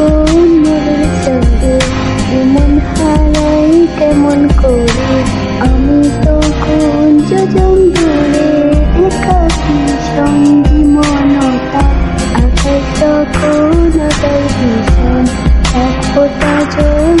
কোন মনের সঙ্গে কেমন করে আমি তো কোন যোজন দূরে ভীষণ এক ফোটা জল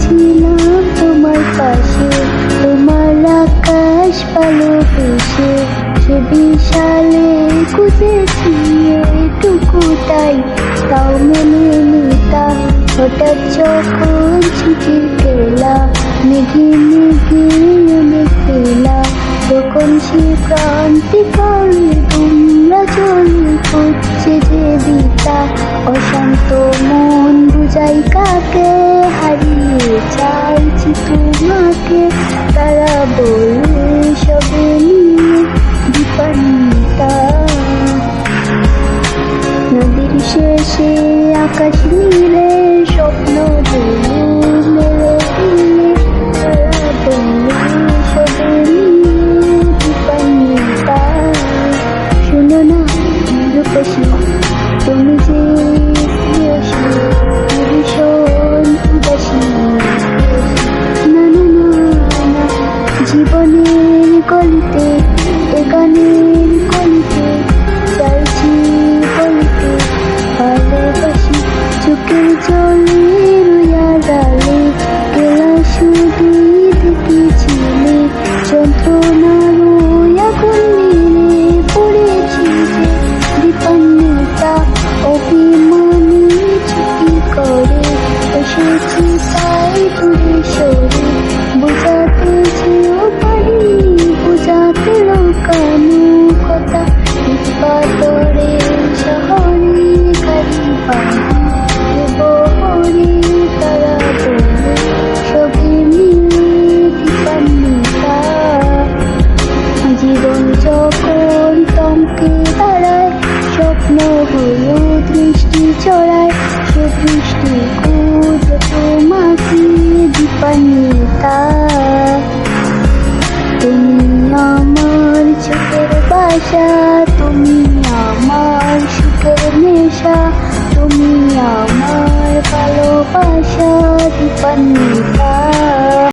ছিলাম তোমার পাশে, তোমার আকাশ ভালোবেসে। সে বিশালে খুঁজেছি এটুকুটাই তাও মেনে নিতা হঠাৎ যখন ছুটির খেলা মেঘে মেঘে অনেক খেলা তখন সে ক্রান্তি করে তোমরা চলে করছে যে দিতা অশান্ত চাইছি তোমাকে তারা বলে সবে নিয়ে দীপান্বিতা নদীর শেষে আকাশ নীলে জীবনের গলিতে জীবন যখন তমকে দাঁড়ায় স্বপ্ন হলো দৃষ্টি চড়ায়। সে দৃষ্টি কুদ তোমাকে দীপান্বিতা তুমি আমার চোখের বাসা, তুমি আমার সুখের নেশা, তুমি আমার ভালোবাসা দীপান্বিতা